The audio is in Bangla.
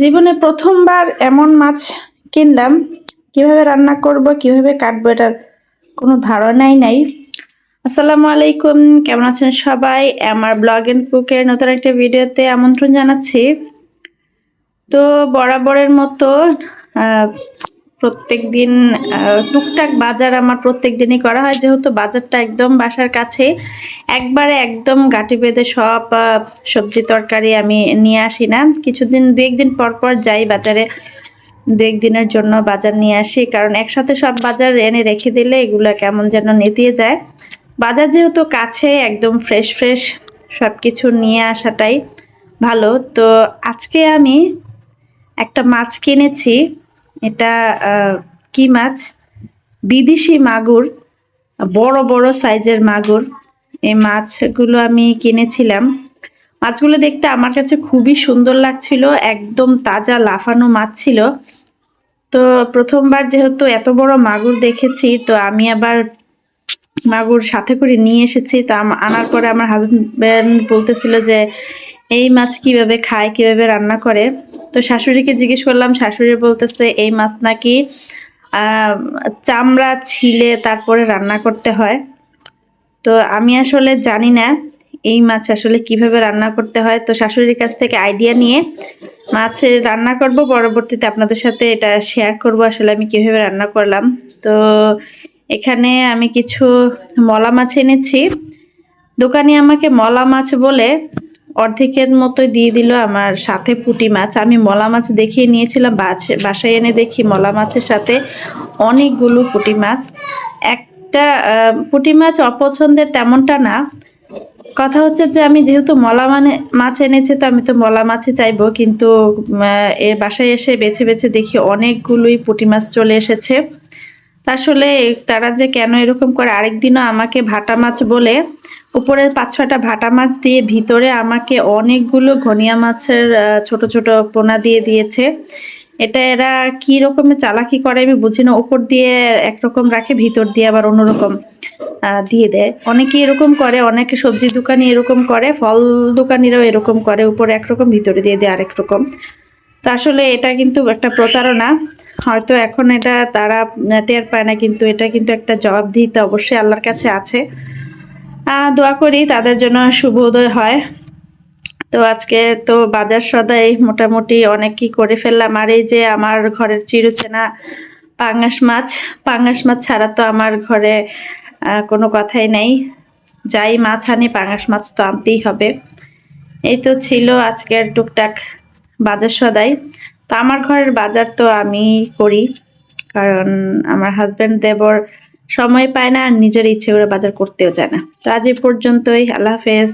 জীবনে প্রথমবার এমন মাছ কিনলাম। কীভাবে রান্না করব, কীভাবে কাটবো, এটার কোনো ধারণাই নাই। আসসালামু আলাইকুম, কেমন আছেন সবাই? আমার ব্লগ এন্ড কুকের নতুন একটা ভিডিওতে আমন্ত্রণ জানাচ্ছি। তো বরাবরের মতো প্রত্যেক দিন টুকটাক বাজার আমার প্রত্যেক দিনই করা হয়। যেহেতু বাজারটা একদম বাসার কাছে, একবারে একদম গাটি বেঁধে সব সবজি তরকারি আমি নিয়ে আসি না। কিছুদিন দু একদিন পর পর যাই বাজারে। দু একদিনের জন্য বাজার নিয়ে আসি, কারণ একসাথে সব বাজার এনে রেখে দিলে এগুলো কেমন যেন নেতিয়ে যায়। বাজার যেহেতু কাছে, একদম ফ্রেশ ফ্রেশ সব কিছু নিয়ে আসাটাই ভালো। তো আজকে আমি একটা মাছ কিনেছি। এটা কি মাছ? বিদেশি মাগুর, বড় বড় সাইজের মাগুর। এই মাছগুলো আমি কিনেছিলাম। মাছগুলো দেখতে আমার কাছে খুবই সুন্দর লাগছিল, একদম তাজা, লাফানো মাছ ছিল। তো প্রথমবার যেহেতু এত বড় মাগুর দেখেছি, তো আমি আবার মাগুর সাথে করে নিয়ে এসেছি। তা আনার পরে আমার হাজব্যান্ড বলতেছিল যে, এই মাছ কীভাবে খায়, কীভাবে রান্না করে? তো শাশুড়িকে জিজ্ঞেস করলাম, শাশুড়ি বলতেছে এই মাছ নাকি চামড়া ছিলে তারপরে রান্না করতে হয়? তো আমি আসলে জানি না এই মাছ আসলে কীভাবে রান্না করতে হয়। তো শাশুড়ির কাছ থেকে আইডিয়া নিয়ে মাছ রান্না করব, পরবর্তীতে আপনাদের সাথে এটা শেয়ার করব, আসলে আমি কীভাবে রান্না করলাম। তো এখানে আমি কিছু মলা মাছ এনেছি। দোকানে আমাকে মলা মাছ বলে অর্ধেকের মতো দিয়ে দিল আমার সাথে পুঁটি মাছ। আমি মলা মাছ দেখিয়ে নিয়েছিলাম বাস- বাসায় এনে দেখি মলা মাছের সাথে অনেকগুলো পুঁটি মাছ। একটা পুঁটি মাছ অপছন্দের তেমনটা না। কথা হচ্ছে যে আমি যেহেতু মলা মানে মাছ এনেছি তো আমি তো মলা মাছই চাইব, কিন্তু এ বাসায় এসে বেছে বেছে দেখি অনেকগুলোই পুঁটি মাছ চলে এসেছে। আসলে তারা যে কেন এরকম করে আরেকদিনও আমাকে ভাটা মাছ বলে উপরে পাঁচ ছটা ভাটা মাছ দিয়ে ভিতরে আমাকে অনেকগুলো ঘনিয়া মাছের ছোট ছোট পোনা দিয়ে দিয়েছে। এটা এরা কি রকমের চালাকি করে আমি বুঝি না। উপর দিয়ে একরকম রাখে, ভিতর দিয়ে আবার অন্যরকম দিয়ে দেয়। অনেকে এরকম করে, অনেকে সবজি দোকানি এরকম করে, ফল দোকানিরাও এরকম করে। উপরে একরকম, ভিতরে দিয়ে দেয় আরেক রকম তো আসলে এটা কিন্তু একটা প্রতারণা। হয়তো এখন এটা তারা টের পায় না, কিন্তু এটা কিন্তু একটা জবাবদিহিতা অবশ্যই আল্লাহর কাছে আছে। দোয়া করি তাদের জন্য শুভ উদয় হয়। তো আজকে তো বাজার সদাই মোটামুটি অনেক কি করে ফেললাম। আর এই যে আমার ঘরের চিরচেনা পাঙ্গাস মাছ পাঙ্গাস মাছ ছাড়া তো আমার ঘরে কোনো কথাই নেই। যাই মাছ আনি, পাঙ্গাস মাছ তো আনতেই হবে। এই তো ছিল আজকের টুকটাক বাজার সদাই। তো আমার ঘরের বাজার তো আমি করি, কারণ আমার হাজব্যান্ড দেবর সময় পায় না আর নিজের ইচ্ছে করে বাজার করতেও যায় না। তো আজ এই পর্যন্তই, আল্লাহ হাফেজ।